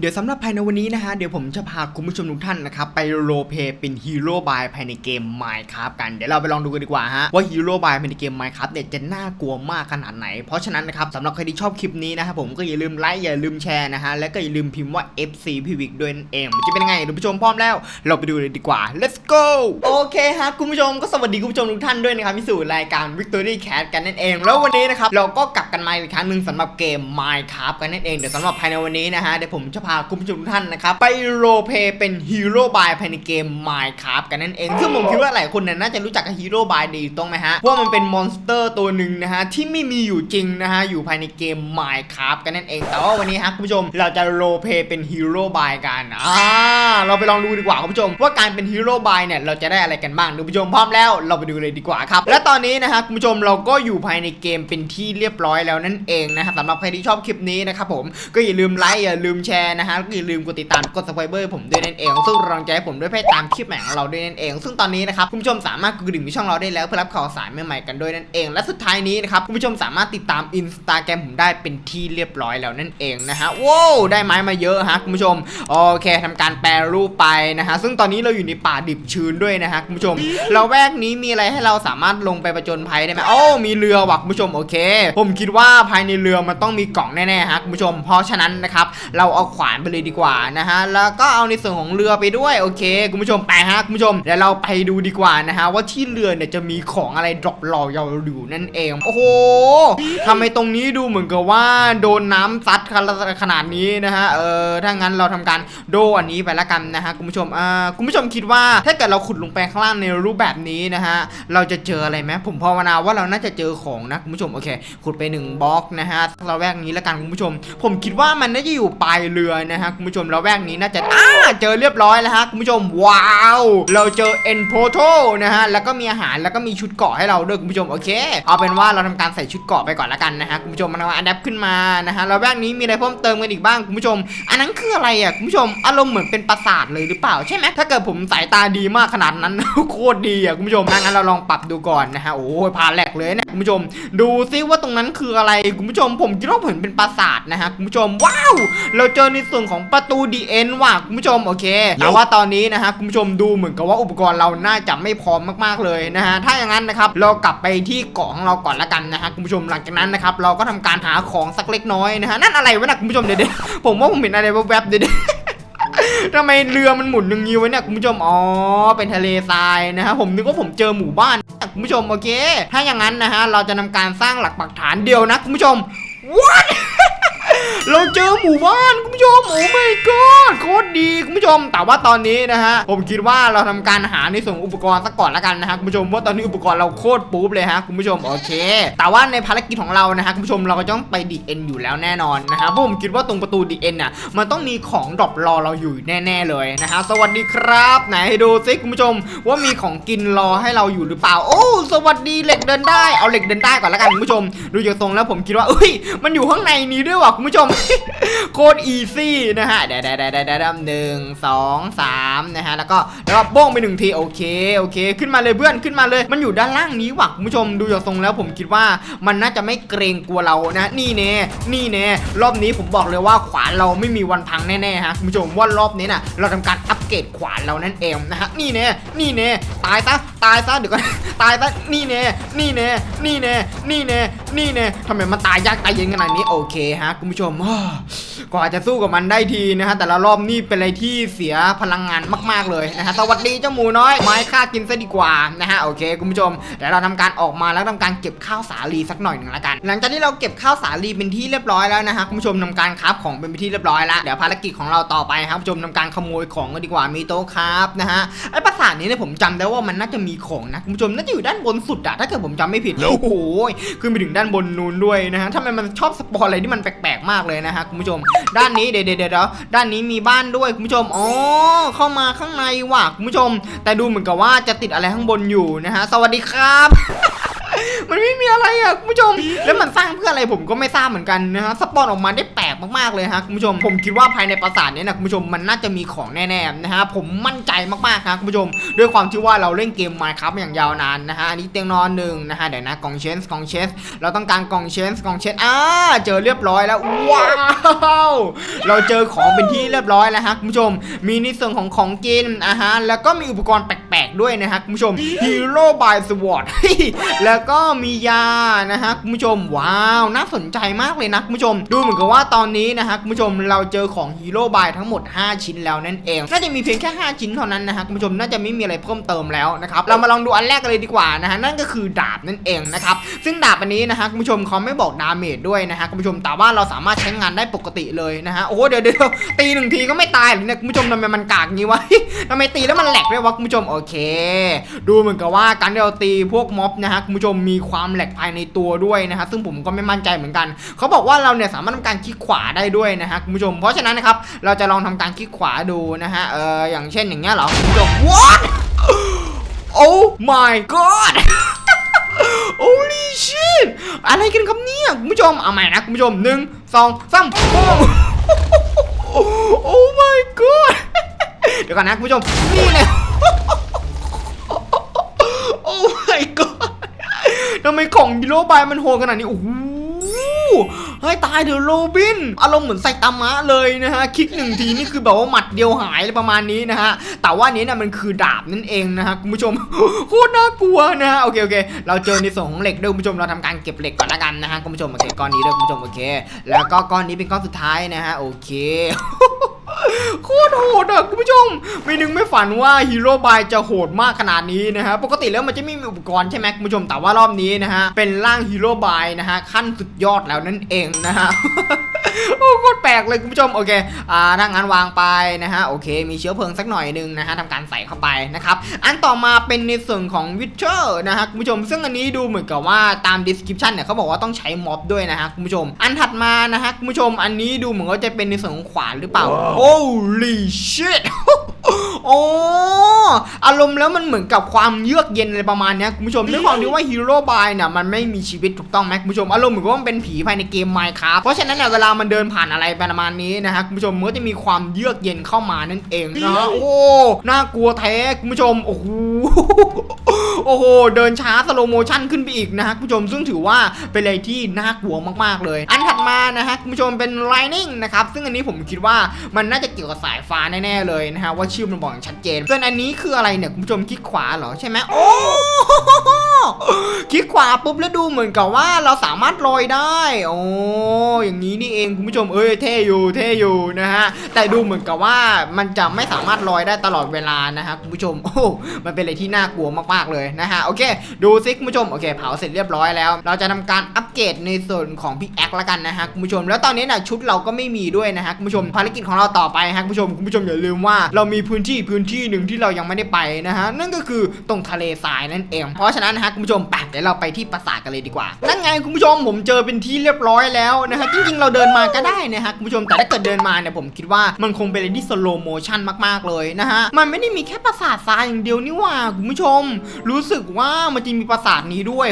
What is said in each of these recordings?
เดี๋ยวสำหรับภายในวันนี้นะฮะ เดี๋ยวผมจะพาคุณผู้ชมทุกท่านนะครับ ไปโรเพลย์เป็นฮีโร่บายภายในเกม Minecraft กัน เดี๋ยวเราไปลองดูกันดีกว่าฮะ ว่าฮีโร่บายภายในเกม Minecraft เนี่ยจะน่ากลัวมากขนาดไหน เพราะฉะนั้นนะครับสำหรับใครที่ชอบคลิปนี้นะครับผมก็อย่าลืมไลค์อย่าลืมแชร์นะฮะ และก็อย่าลืมพิมพ์ว่า FC พี่วิกด้วยนั่นเองจะเป็นยังไงเดี๋ยวผู้ชมพร้อมแล้ว เราไปดูเลยดีกว่า let's go โอเคฮะคุณผู้ชมก็สวัสดีคุณผู้ชมทุกท่านด้วยนะครับที่สู่รายการ Victory Cat กันนั่นเอง แล้ววันนี้นะครับเราก็กลับกันมาอีกครั้งหนึ่งสำหรับเกม Minecraft กันนั่นเองเดี๋ยวสำหรับภายในวันนี้นะฮะเดี๋ยวผมจะพาคุณผู้ชมทุกท่านนะครับ ไปโรเพเป็นฮีโร่บายภายในเกม Minecraft กันนั่นเอง ซึ่งผมคิดว่าหลายคนเนี่ยน่าจะรู้จักกับฮีโร่บายดีถูกต้องไหมฮะ ว่ามันเป็นมอนสเตอร์ตัวหนึ่งนะฮะ ที่ไม่มีอยู่จริงนะฮะ อยู่ภายในเกม Minecraft กันนั่นเอง แต่ว่าวันนี้ฮะคุณผู้ชมเราจะโรเพเป็นฮีโร่บายกันอ่าเราไปลองดูดีกว่าคุณผู้ชม ว่าการเป็นฮีโร่บายเนี่ยเราจะได้อะไรกันบ้างคุณผู้ชมพร้อมแล้ว เราไปดูเลยดีกว่าครับและตอนนี้นะฮะคุณผู้ชมเราก็อยู่ภายในเกมเป็นที่เรียบร้อยแล้วนั่นเองนะฮะสำหรับใครที่ชอบคลิปนี้นะครับผมก็อย่าลืมไลค์อย่าลืมแชร์นะฮะก็อย่าลืมกดติดตามกด subscribe ผมด้วยนั่นเอง ซึ่งราจะให้ผมด้วยเพื่อตามคลิปใหม่ของเราด้วยนั่นเอง ซึ่งตอนนี้นะครับคุณผู้ชมสามารถกดกระดิ่งที่ช่องเราได้แล้วเพื่อรับข่าวสารใหม่ๆกันด้วยนั่นเอง และสุดท้ายนี้นะครับคุณผู้ชมสามารถติดตามอินสตาแกรมผมได้เป็นที่เรียบร้อยแล้วนั่นเองนะฮะว้าวได้ไม้มาเยอะฮะคุณผู้ชมโอเคทำการแปลรูปไปนะฮะซึ่งตอนนี้เราอยู่ในป่าดิบชื้นด้วยนะฮะคุณผู้ชมเราแวกนี้มีอะไรให้เราสามารถลงไปประจนภัยได้ไหมโอ้มีเรือว่ะคุณผู้ชมโอเค ผมคิดว่าภายในเรือมันต้องมีกล่องแน่ๆฮะคุณผู้ชม เพราะฉะนั้นนะครับเราเอาขวานไปเลยดีกว่านะฮะแล้วก็เอาในส่วนของเรือไปด้วยโอเคคุณผู้ชมไปฮะคุณผู้ชมเดี๋ยวเราไปดูดีกว่านะฮะว่าที่เรือเนี่ยจะมีของอะไรดรอปรอเราอยู่นั่นเองโอ้โหทำไมตรงนี้ดูเหมือนกับว่าโดนน้ำซัดขนาดนี้นะฮะเออถ้างั้นเราทำการโดอันนี้ไปละกันนะฮะคุณผู้ชมอ่าคุณผู้ชมคิดว่าถ้าเกิดเราขุดลงไปข้างล่างในรูปแบบนี้นะฮะเราจะเจออะไรไหมผมภาวนาว่าเราน่าจะเจอของนะคุณผู้ชมโอเคขุดไปหนึ่งบล็อกนะฮะเราแวกนี้ละกันคุณผู้ชม ผมคิดว่ามันน่าจะอยู่ปลายเรือนะฮะคุณผู้ชมเราแวกนี้น่าจะอ่าเจอเรียบร้อยแล้วฮะคุณผู้ชมว้าว เราเจอเอ็นโพโตนะฮะแล้วก็มีอาหารแล้วก็มีชุดเกาะให้เราด้วยคุณผู้ชมโอเค เอาเป็นว่าเราทำการใส่ชุดเกาะไปก่อนละกันนะฮะคุณผู้ชมมันเอาอันดับขึ้นมานะฮะเราแวกนี้มีอะไรเพิ่มเติมกันอีกบ้างคุณผู้ชม อันนั้นคืออะไรอะคุณผู้ชมอารมณ์เหมือนเป็นปราสาทเลยหรือเปล่าใช่ไหมถ้าเกิดผมสายตาดีมากขนาดนั้นโคตรดีอะคุณผู้ชมงั้นเราลองปรับดูก่อนนะฮะโอ้ยพาแหลกเลยเนี่ยคุณผู้ชม ดูซิว่าตรงนั้นคืออะไรคุณผู้ชม ผมคิดว่าผมเป็นปราสาทนะฮะคุณผู้ชมว้าว เราเจอในส่วนของประตูดีเอ็นว่ะคุณผู้ชมโอเคแต่ว่าตอนนี้นะฮะคุณผู้ชมดูเหมือนกับว่าอุปกรณ์เราน่าจะไม่พร้อมมากๆเลยนะฮะถ้าอย่างนั้นนะครับเรากลับไปที่เกาะของเราก่อนละกันนะฮะคุณผู้ชมหลังจากนั้นนะครับเราก็ทำการหาของสักเล็กน้อยนะฮะนั่นอะไรวะนะคุณผู้ชมเดี๋ยวๆผมว่าผมเห็นอะไรแวบๆเดี๋ยวๆทำไมเรือมันหมุนอย่างนี้วะเนี่ยคุณผู้ชม อ๋อ เป็นทะเลทรายนะฮะผมนึกว่าผมเจอหมู่บ้านคุณผู้ชมโอเค ถ้าอย่างนั้นนะฮะเราจะนำการสร้างหลักปักฐานเดียวนะคุณผู้ชม what เราเจอหมู่บ้านคุณผู้ชมโอ้ my god โคตรดีคุณผู้ชม แต่ว่าตอนนี้นะฮะผมคิดว่าเราทำการหาในส่วนอุปกรณ์สักก่อนละกันนะฮะคุณผู้ชมว่าตอนนี้อุปกรณ์เราโคตรปุ๊บเลยฮะคุณผู้ชมโอเค แต่ว่าในภารกิจของเรานะฮะคุณผู้ชมเราก็ต้องไปดีเอ็นอยู่แล้วแน่นอนนะฮะเพราะผมคิดว่าตรงประตูดีเอ็นน่ะมันต้องมีของดรอปรอเราอยู่แน่ ๆเลยนะฮะสวัสดีครับ ไหนดูซิคุณผู้ชม ว่ามีของกินรอให้เราอยู่หรือเปล่า โอ้สวัสดีเหล็กเดินได้เอาเหล็กเดินได้ก่อนละกันคุณผู้ชม ดูจากทรงแล้วผมคิดว่าเอ้ยมันอยู่ข้างในนี้ด้วยว่ะคุณผู้ชม โคตรอีซี่นะฮะเดี๋ยวเดี๋ยวเดี๋ยวเดะหนึ่งสองสามนะฮะแล้วก็แล้วก็โบ้งไปหนึ่งทีโอเคโอเค ขึ้นมาเลยเพื่อนขึ้นมาเลย มันอยู่ด้านล่างนี้ว่ะคุณผู้ชมดูจากทรงแล้วผมคิดว่ามันน่าจะไม่เกรงกลัวเรานะนี่เน่นี่เน่รอบนี้ผมบอกเลยว่าขวานเราไม่มีวันพังแน่ๆฮะคุณผู้ชมว่ารอบนี้น่ะเราทำการอั เกรดขวานเรานั่นเองนะฮะนี่เน่นี่เน่ตายซะตายซะเดี๋ยวก่อนตายซะนี่เน่นี่เน่นี่เน่นี่เน่นี่เน่ทำไมมันตายยากตายเย็นขนาดนี้โอเคฮะคุณผู้ชมกว่าจะสู้กับมันได้ทีนะฮะแต่ละรอบนี่เป็นอะไรที่เสียพลังงานมาก ๆเลยนะฮะสวัสดีเจ้าหมูน้อยไม้ฆ่ากินซะดีกว่านะฮะโอเคคุณผู้ชมเดี๋ยวเราทำการออกมาแล้วทำการเก็บข้าวสาลีสักหน่อยหนึ่งละกัน หลังจากที่เราเก็บข้าวสาลีเป็นที่เรียบร้อยแล้วนะฮะคุณผู้ชมทำการคราฟของเป็นที่เรียบร้อยแล้วเดี๋ยวภารกิจของเราต่อไปครับคุณผู้ชมทำการขโมยของกันดีกว่ามีโต๊ะครับนะฮะไอ้ปราสาทนี้เนี่ยผมจำได้ว่ามันน่าจะมีของนะคุณผู้ชมน่าจะอยู่ด้านบนสุดอะถ้าเกิดผมจำไม่ผิดโอ้โหขึ้นไปถึงด้านบนนู้นด้วยนะฮะทำไมมันชอบสปอนอะไรที่มันแปลกๆมากเลยนะฮะคุณผู้ชม ด้านนี้เดี๋ยวเดี๋ยวเดี๋ยวด้านนี้มีบ้านด้วยคุณผู้ชมอ๋อเข้ามาข้างในว่ะคุณผู้ชม แต่ดูเหมือนกับว่าจะติดอะไรข้างบนอยู่นะฮะสวัสดีครับ มันไม่มีอะไรอะคุณผู้ชม แล้วมันสร้างเพื่ออะไรผมก็ไม่ทราบเหมือนกันนะฮะสปอนออกมาได้แปลกมากๆเลยฮะคุณผู้ชม ผมคิดว่าภายในปราสาทเนี้นะคุณผู้ชมมันน่าจะมีของแน่ๆนะฮะผมมั่นใจมากๆครับคุณผู้ชม ด้วยความที่ว่าเราเล่นเกม Minecraft มาอย่างยาวนานนะฮะอันนี้เตียงนอนหนึ่งนะฮะเดี๋ยวนะกล่องเชนส์กล่องเชนส์เราต้องการกล่องเชนส์กล่องเชนส์อ่าเจอเรียบร้อยแล้วว้าวเราเจอของเป็นที่เรียบร้อยแล้วฮะคุณผู้ชม มีในส่วนของของกินอะฮะแล้วก็มีอุปกรณ์แปลกๆด้วยนะฮะคุณผู้ชม Hero by Sword แล้วก็มียานะฮะคุณผู้ชมว้าวน่าสนใจมากเลยนะคุณผู้ชม ดูเหมือนกับว่าตอนนี้นะฮะคุณผู้ชมเราเจอของ Hero by ทั้งหมด 5 ชิ้นแล้วนั่นเอง น่าจะมีเพียงแค่ 5 ชิ้นเท่านั้นนะฮะคุณผู้ชมน่าจะไม่มีอะไรเพิ่มเติมแล้วนะครับเรามาลองดูอันแรกกันเลยดีกว่านะฮะนั่นก็คือดาบนั่นเองนะครับซึ่งดาบอันนี้นะฮะคุณผู้ชมเขาไม่บอกดาเมจด้วยนะฮะคุณผู้ชมแต่ว่าเราสามารถใช้งานได้ปกติเลยนะฮะโอ้เดี๋ยวเดี๋ยวตีหนึ่งทีก็ไม่ตายหรอเนี่ยคุณผู้ชมทำไมมันกากงี้วะทำไมตีแล้วมันแหลกด้วยวะคุณผู้ชมโอเค ดูเหมือนกับว่าการที่เราตีพวกม็อบนะฮะคุณผู้ชมมีความแหลกภายในตัวด้วยนะฮะซึ่งผมก็ไม่มั่นใจเหมือนกัน เขาบอกว่าเราเนี่ยสามารถทำการคลิกขวาได้ด้วยนะฮะคุณผู้ชม เพราะฉะนั้นนะครับเราจะลองทำการคลิกขวาดูนะฮะเอออย่างเช่นอย่างเงี้ยเหรอคุณผู้ชม what oh my god holy shit อะไรกันครับเนี่ยคุณผู้ชมเอาใหม่นะคุณผู้ชมหนึ่งสองสามโอ้ oh my god เดี๋ยวก่อนนะคุณผู้ชมนี่เลย โอ้ my god ทำไมของฮีโร่บายมันโหดขนาดนี้โอ้โหเฮ้ยตายเถอะโรบิน อารมณ์เหมือนไซตามะเลยนะฮะ คลิกหนึ่งทีนี่คือแบบว่าหมัดเดียวหายเลยประมาณนี้นะฮะ แต่ว่านี้นะมันคือดาบนั่นเองนะฮะคุณผู้ชมโคตรน่ากลัวนะฮะโอเคโอเค เราเจอในส่วนของเหล็กด้วยคุณผู้ชมเราทำการเก็บเหล็กก่อนละกันนะฮะคุณผู้ชมโอเคก้อนนี้ด้วยคุณผู้ชมโอเค แล้วก็ก้อนนี้เป็นก้อนสุดท้ายนะฮะโอเค โคตรโหดอะคุณผู้ชม ไม่นึกไม่ฝันว่าฮีโร่บายจะโหดมากขนาดนี้นะฮะ ปกติแล้วมันจะไม่มีอุปกรณ์ใช่ไหมคุณผู้ชม แต่ว่ารอบนี้นะฮะ เป็นร่างฮีโร่บายนะฮะ ขั้นสุดยอดแล้วนั่นเองนะฮะ โอ้โคตรแปลกเลยคุณผู้ชมโอเคอ่าถ้างั้นวางไปนะฮะโอเค มีเชื้อเพลิงสักหน่อยหนึงนะฮะทำการใส่เข้าไปนะครับอันต่อมาเป็นในส่วนของวิเชอร์นะฮะคุณผู้ชม ซึ่งอันนี้ดูเหมือนกับว่าตาม description เนี่ยเขาบอกว่าต้องใช้ม็อบด้วยนะฮะคุณผู้ชม อันถัดมานะฮะคุณผู้ชมอันนี้ดูเหมือนว่าจะเป็นในส่วนของขวานหรือเปล่า Holy shit โอ้อารมณ์แล้วมันเหมือนกับความเยือกเย็นอะไรประมาณเนี้ยคุณผู้ชมด้วยความที่ว่าฮีโร่บายเนี่ยมันไม่มีชีวิตถูกต้องไหมคุณผู้ชมอารมณ์เหมือนกับว่ามันเป็นผีภายในเกม Minecraft เพราะฉะนั้นเนี่ยเวลามันเดินผ่านอะไรประมาณนี้นะฮะคุณผู้ชมมันก็จะมีความเยือกเย็นเข้ามานั่นเองนะฮะโอ้น่ากลัวแท้คุณผู้ชมโอ้โห โอ้โห เดินช้าสโลโมชั่นขึ้นไปอีกนะฮะคุณผู้ชมซึ่งถือว่าเป็นอะไรที่น่ากลัวมากๆเลย อันถัดมานะฮะคุณผู้ชมเป็น Lightning นะครับซึ่งอันนี้ผมคิดว่ามันน่าจะเกี่ยวกับสายฟ้าแน่ๆเลยนะฮะว่าชื่อมันบอกอย่างชัดเจนส่วนอันนี้คืออะไรเนี่ยคุณผู้ชมคลิกขวาเหรอใช่ไหมโอ้คลิกขวาปุ๊บแล้วดูเหมือนกับว่าเราสามารถลอยได้โอ้อย่างนี้นี่เองคุณผู้ชมเอ้ยเท่อยู่เท่อยู่นะฮะแต่ดูเหมือนกับว่ามันจะไม่สามารถลอยได้ตลอดเวลานะฮะคุณผู้ชมโอ้มันเป็นอะไรที่น่ากลัวมากๆเลยนะฮะโอเค ดูซิคุณผู้ชมโอเค เผาเสร็จเรียบร้อยแล้ว เราจะทำการอัปเกรดในส่วนของพิกแอคละกันนะฮะคุณผู้ชม แล้วตอนนี้นะชุดเราก็ไม่มีด้วยนะฮะคุณผู้ชมภารกิจของเราต่อไปฮะคุณผู้ชมคุณผู้ชมอย่าลืมว่าเรามีพื้นที่พื้นที่หนึ่งที่เรายังไม่ได้ไปนะฮะนั่นก็คือตรงทะเลทรายนั่นเอง เพราะฉะนั้นนะฮะคุณผู้ชมไปเดี๋ยวเราไปที่ปราสาทกันเลยดีกว่านั่นไงคุณผู้ชมผมเจอเป็นที่เรียบร้อยแล้วนะฮะจริงๆเราเดินมาก็ได้นะฮะคุณผู้ชมแต่ถ้าเกิดเดินมาเนี่ยผมคิดว่ามันคงเป็นอะไรที่สโลโมชั่นมากๆเลยนะฮะมันไม่ได้มีแค่ปราสาททรายอย่างเดียวนี่หว่าคุณผู้ชมรู้สึกว่ามันจะมีปราสาทนี้ด้วย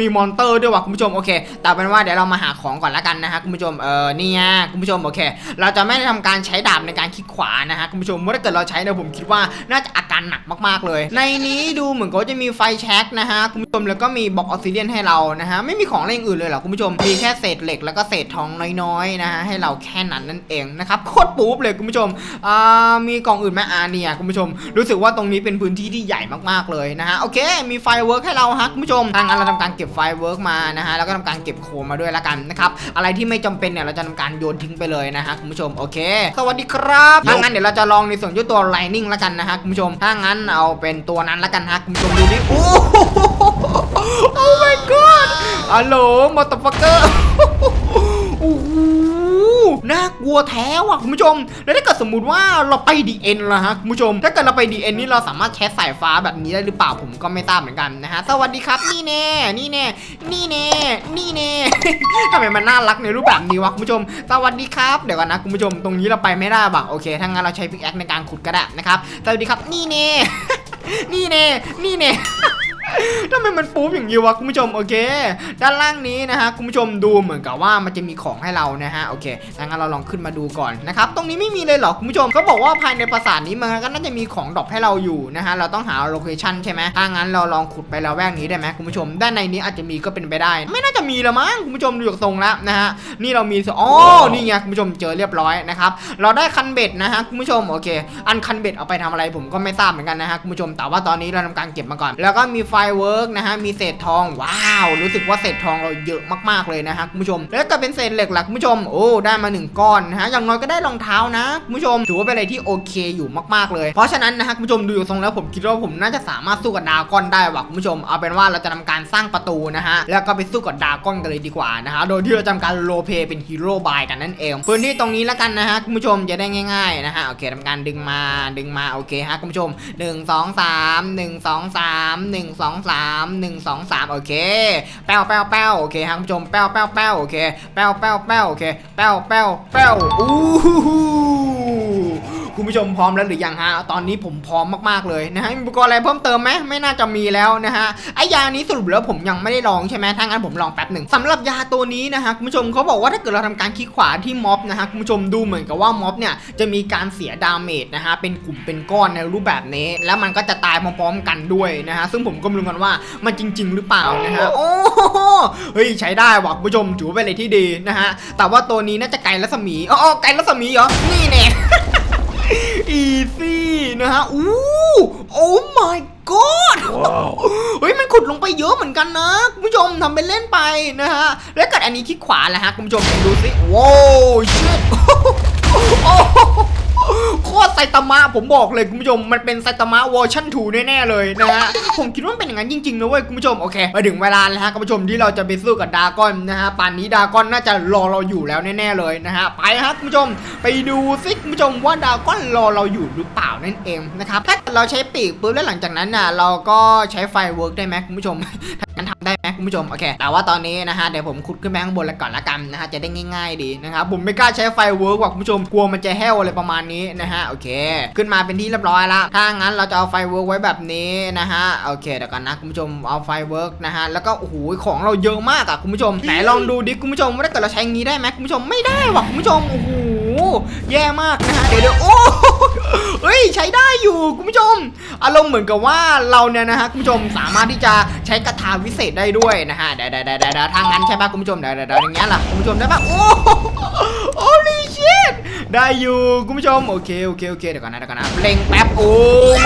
มีมอนเตอร์ด้วยว่ะคุณผู้ชมโอเคแต่เป็นว่าเดี๋ยวเรามาหาของก่อนละกันนะฮะคุณผู้ชมเออนี่ฮะคุณผู้ชมโอเค เราจะไม่ได้ทำการใช้ดาบในการคลิกขวานะฮะคุณผู้ชมเมื่อเกิดเราใช้เนี่ยผมคิดว่าน่าจะอาการหนักมากๆเลย ในนี้ดูเหมือนก็จะมีไฟแช็กนะฮะคุณผู้ชมแล้วก็มีบล็อกออสซิเดียนให้เรานะฮะไม่มีของอะไรอื่นเลยเหรอคุณผู้ชมมีแค่เศษเหล็กแล้วก็เศษทองน้อยๆนะฮะให้เราแค่นั้นนั่นเองนะครับโคตรปุ๊บเลยคุณผู้ชมอ่ามีกล่องอื่นไหมอ่าเนี่ยคุณผู้ชมรู้สึกว่าตรงนี้เป็นพื้นที่ที่ใหญ่มากๆเลยนะฮะโอเค มีไฟเวิร์กให้เราฮะคุณผู้ชมทางนั้นเราทำการเก็บไฟเวิร์กมานะฮะแล้วก็ทำการเก็บโคมมาด้วยละกันนะครับอะไรที่ไม่จำเป็นเนี่ยเราจะทำการโยนทิ้งไปเลยนะฮะคุณผู้ชมโอเค สวัสดีครับถ้างั้นเดี๋ยวเราจะลองในส่วนยุตัว Lightning ละกันนะฮะคุณผู้ชมถ้างั้นเอาเป็นตัวนั้นละกันฮะคุณผู้ชมดูดิโอ้โอ้ my god ฮัลโหลมอเตอร์ฟักเกอร์โอ้โห น่ากลัวแท้ว่ะคุณผู้ชม แล้วถ้าเกิดสมมุติว่าเราไปดีเอ็นล่ะฮะคุณผู้ชม ถ้าเกิดเราไปดีเอ็นนี่เราสามารถแคสสายฟ้าแบบนี้ได้หรือเปล่าผมก็ไม่ทราบเหมือนกันนะฮะสวัสดีครับนี่แน่นี่แน่นี่แน่นี่แน่ทำไมมันน่ารักในรูปแบบนี้วะคุณผู้ชม สวัสดีครับเดี๋ยวก่อนนะคุณผู้ชม ตรงนี้เราไปไม่ได้บ่ะโอเคถ้างั้นเราใช้พิกแอคในการขุดก็ได้นะครับสวัสดีครับนี่แน่นี่แน่นี่แน่ ทำไมมันปุ๊บอย่างนี้วะคุณผู้ชมโอเค ด้านล่างนี้นะฮะคุณผู้ชมดูเหมือนกับว่ามันจะมีของให้เรานะฮะโอเคงั้นเราลองขึ้นมาดูก่อนนะครับตรงนี้ไม่มีเลยเหรอคุณผู้ชมก็บอกว่าภายในปราสาทนี้มันก็น่าจะมีของดรอปให้เราอยู่นะฮะเราต้องหาโลเคชันใช่ไหมถ้างั้นเราลองขุดไปแล้วแวกนี้ได้ไหมคุณผู้ชม ด้านในนี้อาจจะมีก็เป็นไปได้ ไม่น่าจะมีละมั้งคุณผู้ชมดูจากทรงแล้วนะฮะนี่เรามีอ๋อนี่ไงคุณผู้ชมเจอเรียบร้อยนะครับเราได้คันเบ็ดนะฮะคุณผู้ชมโอเค อันคันเบ็ดเอาไปทำอะไรผมก็ไม่ทราบเหมือนกันนะฮะคุณผู้ชมแต่ว่าตอนนี้เราทำการเก็บมาก่อน แล้วก็มีไฟเวิร์กนะฮะมีเศษทองว้าว รู้สึกว่าเศษทองเราเยอะมากๆเลยนะฮะคุณผู้ชม แล้วก็เป็นเศษเหล็กหลักคุณผู้ชมโอ้ได้มาหนึ่งก้อนนะฮะอย่างน้อยก็ได้รองเท้านะคุณผู้ชมถือว่าเป็นอะไรที่โอเคอยู่มากๆเลย เพราะฉะนั้นนะฮะคุณผู้ชมดูอยู่ทรงแล้วผมคิดว่าผมน่าจะสามารถสู้กับดราก้อนได้ว่ะคุณผู้ชมเอาเป็นว่าเราจะทำการสร้างประตูนะฮะแล้วก็ไปสู้กับดราก้อนกันเลยดีกว่านะฮะโดยที่เราทำการโลเพเป็นฮีโร่บายกันนั่นเองพื้นที่ตรงนี้แล้วกันนะฮะคุณผู้ชมจะได้ง่ายๆนะฮะโอเคทำการดึงมาดึงมาโอเคฮะคุณผู้ชม 1 2 3 1 2 3 1 2องสามหนึ่งสองสามโอเค แป้วแป้วแป้วโอเคฮะคุณผู้ชมแป้วแป้วแป้วโอเค แป้วแป้วแป้วโอเค แป้วแป้วแป้วอู้หู คุณผู้ชมพร้อมแล้วหรือยังฮะ ตอนนี้ผมพร้อมมากๆเลยนะฮะมีอุปกรณ์อะไรเพิ่มเติมไหมไม่น่าจะมีแล้วนะฮะไอยานี้สรุปแล้วผมยังไม่ได้ลองใช่ไหมถ้างั้นผมลองแป๊บหนึ่งสำหรับยาตัวนี้นะฮะคุณผู้ชมเขาบอกว่าถ้าเกิดเราทำการคลิกขวาที่ม็อบนะฮะคุณผู้ชมดูเหมือนกับว่าม็อบเนี่ยจะมีการเสียดาเมจนะฮะเป็นกลุ่มเป็นก้อนในรูปแบบนี้ แล้วมันก็จะตายพร้อมๆกันด้วยนะฮะซึ่งผมก็ไม่รู้กันว่ามันจริง ๆ หรือเปล่านะฮะโอ้เฮ้ยใช้ได้ว่ะคุณผู้ชมถือว่าเป็นอะไรที่ดีนะฮะแต่ว่าตัวนี้น่าจะไกลรัศมีอ๋อไกลรัศมีเหรอนี่แน่ อีซี่นะฮะ อู้โอ้ my god เฮ้ย มันขุดลงไปเยอะเหมือนกันนะ คุณผู้ชมทำเป็นเล่นไปนะฮะ แล้วกัดอันนี้ที่ขวาแหละฮะ คุณผู้ชมลองดูสิ ว้าวชิตโอ้ โคตรไซตามะผมบอกเลยคุณผู้ชมมันเป็นไซตามะเวอร์ชัน2แน่ๆเลยนะฮะผมคิดว่าเป็นอย่างนั้นจริงๆนะเว้ยคุณผู้ชมโอเคมาถึงเวลาแล้วฮะคุณผู้ชมที่เราจะไปสู้กับดากอนนะฮะป่านนี้ดากอนน่าจะรอเราอยู่แล้วแน่ๆเลยนะฮะไปฮะคุณผู้ชมไปดูสิคุณผู้ชมว่าดากอนรอเราอยู่หรือเปล่านั่นเองนะครับถ้าเราใช้ปีกปุ๊บแล้วหลังจากนั้นน่ะเราก็ใช้ไฟเวิร์กได้ไหมคุณผู้ชม คุณผู้ชมโอเค แต่ว่าตอนนี้นะฮะเดี๋ยวผมขุดขึ้นไปข้างบนแล้วก่อนละกันนะฮะจะได้ง่ายๆดีนะครับผมไม่กล้าใช้ไฟเวิร์กว่ะคุณผู้ชมกลัวมันจะแห้วอะไรประมาณนี้นะฮะโอเค ขึ้นมาเป็นที่เรียบร้อยละถ้างั้นเราจะเอาไฟเวิร์กไว้แบบนี้นะฮะโอเคเดี๋ยวกันนะคุณผู้ชมเอาไฟเวิร์กนะฮะแล้วก็โอ้โหของเราเยอะมากอะคุณผู้ชมไหนลองดูดิคุณผู้ชมว่าถ้าเกิดเราใช้งี้ได้ไหมคุณผู้ชมไม่ได้ว่ะคุณผู้ชมโอ้โห แย่มากนะฮะเดี๋ยวเดี๋ยวโอ้เฮ้ยใช้ได้อยู่คุณผู้ชม อารมณ์เหมือนกับว่าเราเนี่ยนะฮะคุณผู้ชมสามารถที่จะใช้กระทาวิเศษได้ด้วยนะฮะเดี๋ยวเดี๋ยวเดี๋ยวทางนั้นใช่ปะคุณผู้ชมเดี๋ยวเดี๋ยวอย่างเงี้ยล่ะคุณผู้ชมได้ปะโอ้โอ้ลิ ชิตได้อยู่คุณผู้ชมโอเคโอเคโอเคเดี๋ยวก่อนนะเดี๋ยวก่อนนะเล็งแป๊บโอ้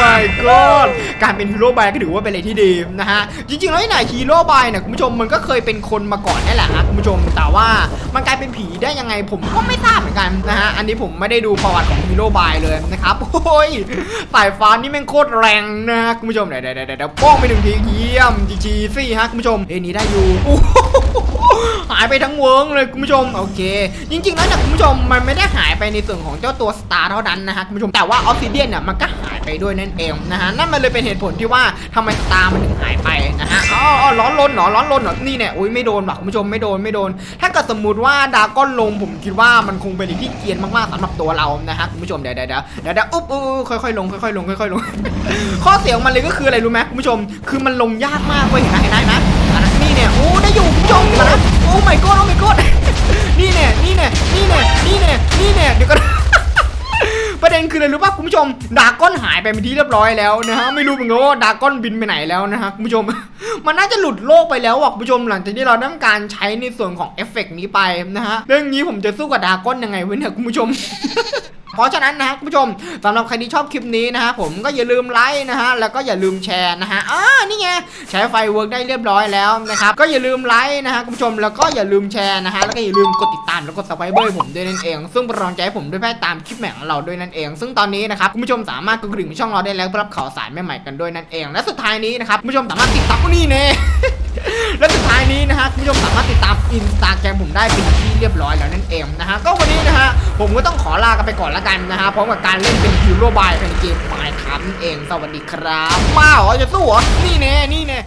my god การเป็นฮีโร่บายก็ถือว่าเป็นอะไรที่ดีนะฮะจริงๆแล้วไอ้ไหนฮีโร่บายเนี่ยคุณผู้ชมมันก็เคยเป็นคนมาก่อนนี่แหละฮะคุณผู้ชมแต่ว่ามันกลายเป็นผีได้ยังไงผมก็ไม่ทราบเหมือนกันนะฮะอันนี้ผมไม่ได้ดูประวัติของฮีโร่บายเลยนะครับโอ้ยสายฟ้านี่แม่งโคตรแรงนะฮะคุณผู้ชมเดี๋ยวเดี๋ยวเดี๋ยวเดี๋ยวป้องไปหนึ่งทีเยี่ยมจีจีซี่ฮะคุณผู้ชมเอ้นี่ได้อยู่โอ้ หายไปทั้งเวิร์งเลยคุณผู้ชมโอเค จริงๆแล้วเนี่ยคุณผู้ชมมันไม่ได้หายไปในส่วนของเจ้าตัวสตาร์เท่านั้นนะฮะคุณผู้ชมแต่ว่าออฟซิเดียนเนี่ยมันก็หายไปด้วยนั่นเองนะฮะนั่นมันเลยเป็นเหตุผลที่ว่าทำไมสตาร์มันถึงหายไปนะฮะอ๋ออร้อนรนเหรอร้อนรนเหรอนี่เนี่ยอุ้ยไม่โดนว่ะคุณผู้ชมไม่โดนไม่โดน ถ้าเกิดสมมติว่าดาก้อนลงผมคิดว่ามันคงเป็นอะไรที่เกียนมากๆสำหรับตัวเรานะฮะคุณผู้ชมเดี๋ยวเดี๋ยวเดี๋ยวเดี๋ยวเดี๋ยวอุ๊บอุ๊บอุ๊บค่อยๆลงค่อยๆลงค่อยๆลงข้อเสียของมันเลยก็คืออะไรรู้ไหมคุณผู้ชม คือมันลงยากมากเว้ยเห็นไหมเห็นไหม เห็นไหมอะนะนี่เนี่ยโอ้ได้อยู่คุณผู้ชมเห็นะโอ้ my god โอ้ my god นี่เนี่ยนี่เนี่ยนี่เนี่ยนี่เนี่ยนี่เนี่ยเดี๋ยวก่อนประเด็นคืออะไรรู้ป่ะคุณผู้ชมดาก้อนหายไปเป็นที่เรียบร้อยแล้วนะฮะไม่รู้เหมือนกันว่าดาก้อนบินไปไหนแล้วนะฮะคุณผู้ชม มันน่าจะหลุดโลกไปแล้วอะคุณผู้ชมหลังจากที่เราทำการใช้ในส่วนของเอฟเฟกต์นี้ไปนะฮะเรื่องนี้ผมจะสู้กับดาก้อนยังไงเว้ยเนี่ยคุณผู้ชม เพราะฉะนั้นนะคุณผู้ชมสำหรับใครที่ชอบคลิปนี้นะฮะผมก็อย่าลืมไลค์นะฮะแล้วก็อย่าลืมแชร์นะฮะอ่านี่ไงใช้ไฟเวิร์กได้เรียบร้อยแล้วนะครับก็อย่าลืมไลค์นะฮะคุณผู้ชมแล้วก็อย่าลืมแชร์นะฮะแล้วก็อย่าลืมกดติดตามแล้วกดซับสไครเบอร์ผมด้วยนั่นเอง ซึ่งเป็นกำลังใจผมด้วยแพ่ตามคลิปใหม่ของเราด้วยนั่นเอง ซึ่งตอนนี้นะครับคุณผู้ชมสามารถกดกริ่งช่องเราได้แล้วรับข่าวสารใหม่ๆกันด้วยนั่นเอง และสุดท้ายนี้นะครับคุณผู้ชมสามารถติดตามนี่เน่และสุดท้ายนี้นะฮะคุณผู้ชมสามารถติดตามอินสตาแกรมผมได้เป็นที่เรียบร้อยแล้วนั่นเองนะฮะก็วันนี้ ผมก็ต้องขอลากันไปก่อนละกันนะฮะพร้อมกับการเล่นเป็นฮีโร่บายในเกมไมค์คัมเองสวัสดีครับ มาเหรอจะสู้เหรอนี่แน่นี่แน่